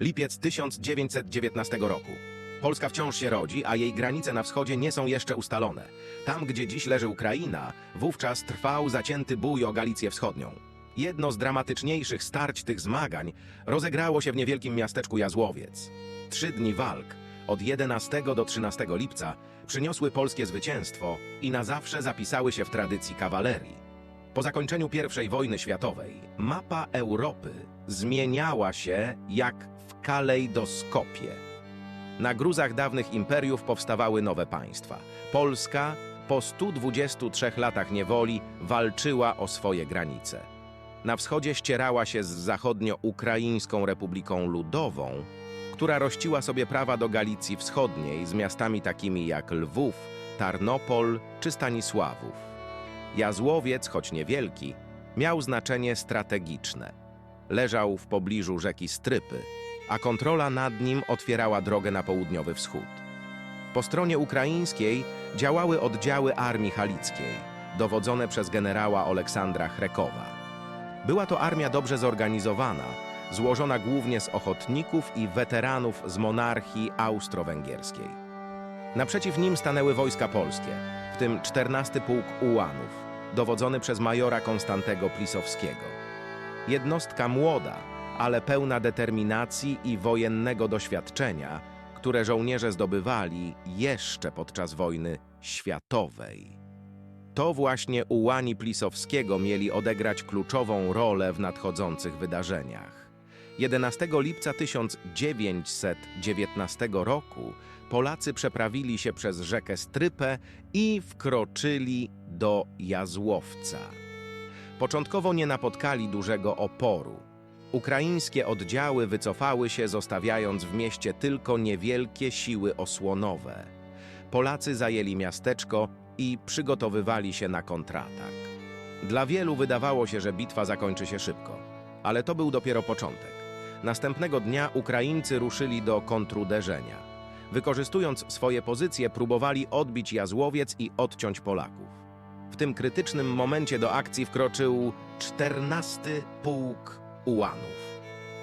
Lipiec 1919 roku. Polska wciąż się rodzi, a jej granice na wschodzie nie są jeszcze ustalone. Tam, gdzie dziś leży Ukraina, wówczas trwał zacięty bój o Galicję Wschodnią. Jedno z dramatyczniejszych starć tych zmagań rozegrało się w niewielkim miasteczku Jazłowiec. Trzy dni walk, od 11 do 13 lipca, przyniosły polskie zwycięstwo i na zawsze zapisały się w tradycji kawalerii. Po zakończeniu I wojny światowej mapa Europy zmieniała się jak kalejdoskopie. Na gruzach dawnych imperiów powstawały nowe państwa. Polska po 123 latach niewoli walczyła o swoje granice. Na wschodzie ścierała się z zachodnio-ukraińską Republiką Ludową, która rościła sobie prawa do Galicji Wschodniej z miastami takimi jak Lwów, Tarnopol czy Stanisławów. Jazłowiec, choć niewielki, miał znaczenie strategiczne. Leżał w pobliżu rzeki Strypy, a kontrola nad nim otwierała drogę na południowy wschód. Po stronie ukraińskiej działały oddziały Armii Halickiej, dowodzone przez generała Aleksandra Chrekowa. Była to armia dobrze zorganizowana, złożona głównie z ochotników i weteranów z monarchii austro-węgierskiej. Naprzeciw nim stanęły wojska polskie, w tym 14 Pułk Ułanów, dowodzony przez majora Konstantego Plisowskiego. Jednostka młoda, ale pełna determinacji i wojennego doświadczenia, które żołnierze zdobywali jeszcze podczas wojny światowej. To właśnie ułani Plisowskiego mieli odegrać kluczową rolę w nadchodzących wydarzeniach. 11 lipca 1919 roku Polacy przeprawili się przez rzekę Strypę i wkroczyli do Jazłowca. Początkowo nie napotkali dużego oporu. Ukraińskie oddziały wycofały się, zostawiając w mieście tylko niewielkie siły osłonowe. Polacy zajęli miasteczko i przygotowywali się na kontratak. Dla wielu wydawało się, że bitwa zakończy się szybko, ale to był dopiero początek. Następnego dnia Ukraińcy ruszyli do kontruderzenia. Wykorzystując swoje pozycje, próbowali odbić Jazłowiec i odciąć Polaków. W tym krytycznym momencie do akcji wkroczył 14 Pułk Ułanów.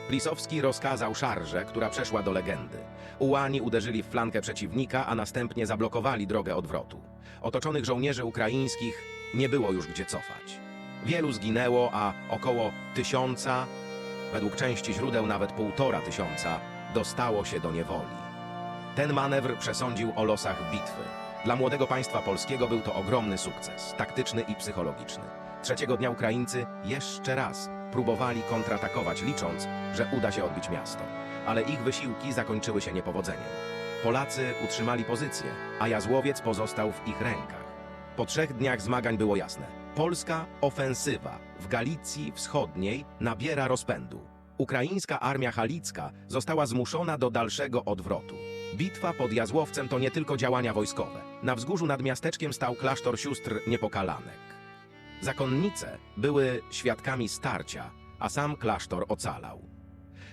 Plisowski rozkazał szarżę, która przeszła do legendy. Ułani uderzyli w flankę przeciwnika, a następnie zablokowali drogę odwrotu. Otoczonych żołnierzy ukraińskich nie było już gdzie cofać. Wielu zginęło, a około tysiąca, według części źródeł nawet półtora tysiąca, dostało się do niewoli. Ten manewr przesądził o losach bitwy. Dla młodego państwa polskiego był to ogromny sukces, taktyczny i psychologiczny. Trzeciego dnia Ukraińcy jeszcze raz próbowali kontratakować, licząc, że uda się odbić miasto. Ale ich wysiłki zakończyły się niepowodzeniem. Polacy utrzymali pozycję, a Jazłowiec pozostał w ich rękach. Po trzech dniach zmagań było jasne. Polska ofensywa w Galicji Wschodniej nabiera rozpędu. Ukraińska armia halicka została zmuszona do dalszego odwrotu. Bitwa pod Jazłowcem to nie tylko działania wojskowe. Na wzgórzu nad miasteczkiem stał klasztor sióstr niepokalanek. Zakonnice były świadkami starcia, a sam klasztor ocalał.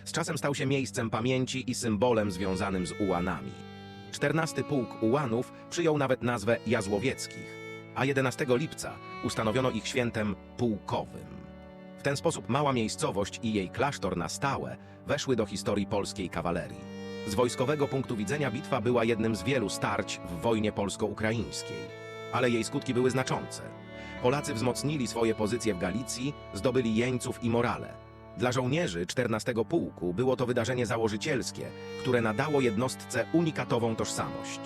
Z czasem stał się miejscem pamięci i symbolem związanym z ułanami. 14 Pułk Ułanów przyjął nawet nazwę Jazłowieckich, a 11 lipca ustanowiono ich świętem pułkowym. W ten sposób mała miejscowość i jej klasztor na stałe weszły do historii polskiej kawalerii. Z wojskowego punktu widzenia bitwa była jednym z wielu starć w wojnie polsko-ukraińskiej, ale jej skutki były znaczące. Polacy wzmocnili swoje pozycje w Galicji, zdobyli jeńców i morale. Dla żołnierzy 14 Pułku było to wydarzenie założycielskie, które nadało jednostce unikatową tożsamość.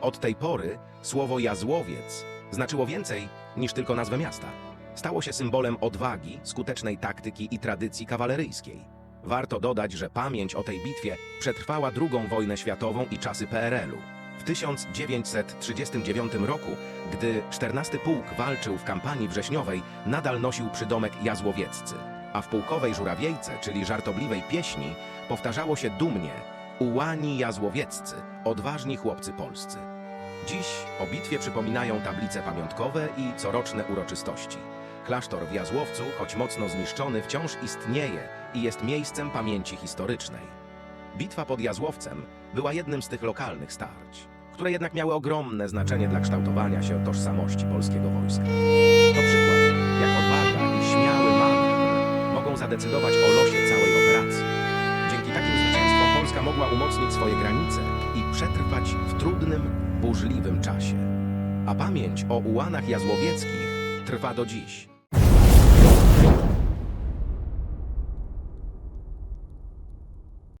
Od tej pory słowo Jazłowiec znaczyło więcej niż tylko nazwę miasta. Stało się symbolem odwagi, skutecznej taktyki i tradycji kawaleryjskiej. Warto dodać, że pamięć o tej bitwie przetrwała II wojnę światową i czasy PRL-u. W 1939 roku, gdy 14 Pułk walczył w kampanii wrześniowej, nadal nosił przydomek Jazłowieccy, a w pułkowej żurawiejce, czyli żartobliwej pieśni, powtarzało się dumnie Ułani Jazłowieccy, odważni chłopcy polscy. Dziś o bitwie przypominają tablice pamiątkowe i coroczne uroczystości. Klasztor w Jazłowcu, choć mocno zniszczony, wciąż istnieje i jest miejscem pamięci historycznej. Bitwa pod Jazłowcem była jednym z tych lokalnych starć, które jednak miały ogromne znaczenie dla kształtowania się tożsamości polskiego wojska. To przykład, jak odwaga i śmiały manewr mogą zadecydować o losie całej operacji. Dzięki takim zwycięstwom Polska mogła umocnić swoje granice i przetrwać w trudnym, burzliwym czasie. A pamięć o ułanach jazłowieckich trwa do dziś.